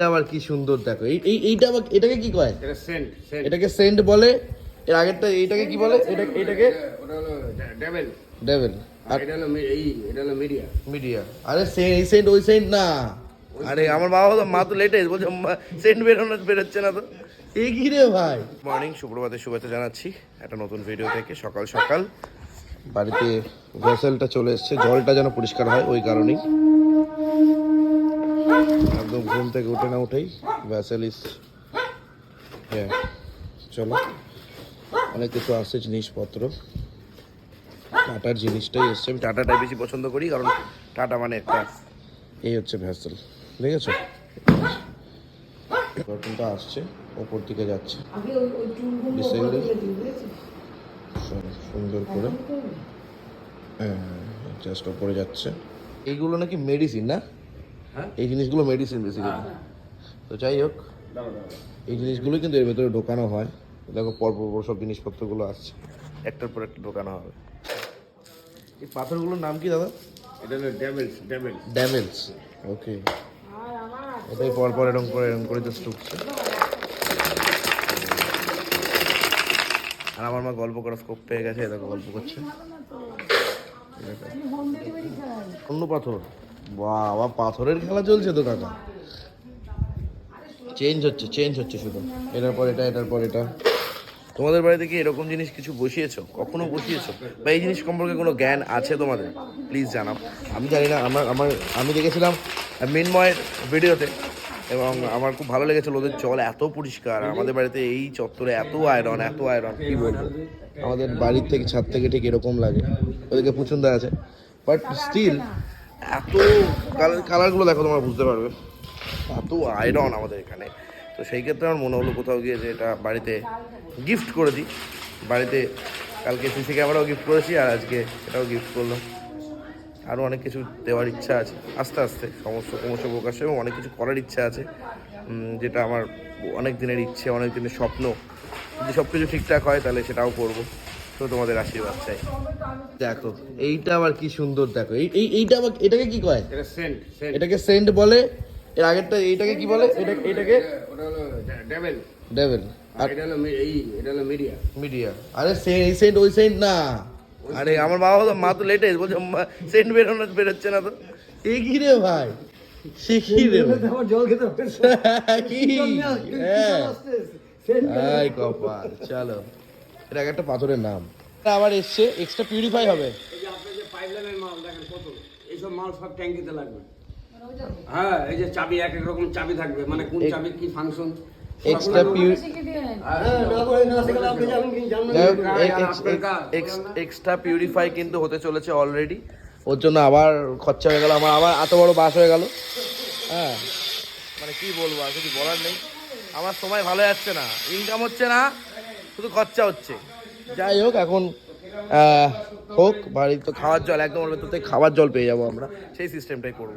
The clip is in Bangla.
আবার কি সুন্দর দেখো। এই এই- এইটা আবার এটাকে কি কয়? এটা সেন্ট সেন্ট এটাকে সেন্ট বলে। এর আগেরটা এইটাকে কি বলে? এটা এটাকে ওটা হলো ডেভেল ডেভেল আর এটা হলো এই এটা হলো মিডিয়া মিডিয়া আরে এই সেন্ট ওই সেন্ট না। আরে আমার বাবা তো মা তো লেটে বলছে সেন্ট বেরোনো বেরোচ্ছে না তো। এই কি রে ভাই? মর্নিং সুপ্রভাতের শুভেচ্ছা জানাচ্ছি। একটা নতুন ভিডিও থেকে সকাল সকাল। বাড়িতে ভেসেলটা চলে এসেছে। জলটা যেন পরিষ্কার হয় ওই কারণেই। একদম ঘুম থেকে উঠে না উঠেই ভেসেল ইস হ্যাঁ চলো অনেক কিছু আসছে জিনিসপত্র। টাটার জিনিসটাই এসছে। আমি টাটাটাই বেশি পছন্দ করি কারণ টাটা মানে একটা এই হচ্ছে ভ্যাসেল দেখেছ? কার্টুনটা আসছে ওপর দিকে যাচ্ছে। সুন্দর করে। জাস্ট ওপরে যাচ্ছে। এইগুলো নাকি মেডিসিন না? হ্যাঁ? এই জিনিসগুলো মেডিসিন বেসিক্যালি তো যাই হোক এই জিনিসগুলো কিন্তু এর ভেতরে ঢোকানো হয়। দেখো পরপর পর সব জিনিসপত্রগুলো আসছে। একটার পর একটা ঢোকানো হবে। এই পাথরগুলোর নাম কি দাদা? এটা হলো ডেভেল ডেভেল ড্যামেজ ওকে এটাই পর পর এরকম করে এরকম করে জাস্ট ঢুকছে। আর আমার মা গল্প করার স্কোপ পেয়ে গেছে দেখো গল্প করছে। অন্য পাথর। বাবা, পাথরের খেলা চলছে তো কাকা। চেঞ্জ হচ্ছে চেঞ্জ হচ্ছে শুধু। এটার পর এটা, এটার পর এটা। তোমাদের বাড়িতে কি এরকম জিনিস কিছু বসিয়েছো? কখনো বসিয়েছো? বা এই জিনিস সম্পর্কে কোনো জ্ঞান আছে তোমাদের? প্লিজ জানাও। আমি জানি না, আমার আমার, আমি দেখেছিলাম, মিনময়ের ভিডিওতে এবং আমার খুব ভালো লেগেছিল ওদের জল এত পরিষ্কার। আমাদের বাড়িতে এই চত্বরে এত আয়রন এত আয়রন, কি বলব? আমাদের বাড়ির থেকে ছাদ থেকে ঠিক এরকম লাগে। ওদেরকে পুচুন্দা আছে। বাট স্টিল এত কালারগুলো দেখো, তোমরা বুঝতে পারবে। এত আয়রন আমাদের এখানে। তো সেই ক্ষেত্রে আমার মনে হলো কোথাও গিয়ে যে এটা বাড়িতে গিফট করে দিই বাড়িতে কালকে সিসি ক্যামেরাও গিফট করেছি আর আজকে এটাও গিফট করলাম। আরও অনেক কিছু দেওয়ার ইচ্ছা আছে। আস্তে আস্তে সমস্ত ক্রমশ প্রকাশ এবং অনেক কিছু করার ইচ্ছা আছে। যেটা আমার অনেক দিনের ইচ্ছে অনেক দিনের স্বপ্ন। যদি সব কিছু ঠিকঠাক হয় তাহলে সেটাও করব। তো তোমাদের আশীর্বাদ চাই। দেখো এইটা আবার কি সুন্দর দেখো। এই এই- এইটা আবার এটাকে কি কয়? এটা সেন্ট সেন্ট এটাকে সেন্ট বলে। এর আগেরটা এইটাকে কি বলে? এটা এটাকে? ওটা হলো ডেভেল ডেভেল আর এটা হলো এই এটা হলো মিডিয়া মিডিয়া আরে সে এই সেন্ট ওই সেন্ট না। আরে আমার বাবা তো মা তো লেটে বলছে সেন্ট বেরোনো বেরোচ্ছে না তো। এই কি রে ভাই? সে কি রে আমার জল খেতে হ্যাঁ। কপাল চলো। এটা একটা পাথরের নাম। এটা আবার এসছে এক্সট্রা পিউরিফাই হবে। এই যে আপনার যে পাইপলাইনের মাল দেখেন কত। এইসব মাল সব ট্যাঙ্কিতে লাগবে। হ্যাঁ এই যে চাবি এক এক রকম চাবি থাকবে। মানে কোন চাবি কি ফাংশন এক্সট্রা পিউ শিখে দিয়েন। হ্যাঁ, না করে না শিখলে আপনি জানেন কি জানবেন না। এক্সট্রা পিউরিফাই কিন্তু হতে চলেছে অলরেডি ওর জন্য আবার খরচা হয়ে গেল আমার আবার এত বড় বাস হয়ে গেল হ্যাঁ মানে কি বলব আর কিছু বলার নেই আমার সময় ভালো যাচ্ছে না ইনকাম হচ্ছে না শুধু খরচা হচ্ছে যাই হোক এখন হোক বাড়ি তো খাওয়ার জল একদম থেকে খাওয়ার জল পেয়ে যাব আমরা সেই সিস্টেমটাই করব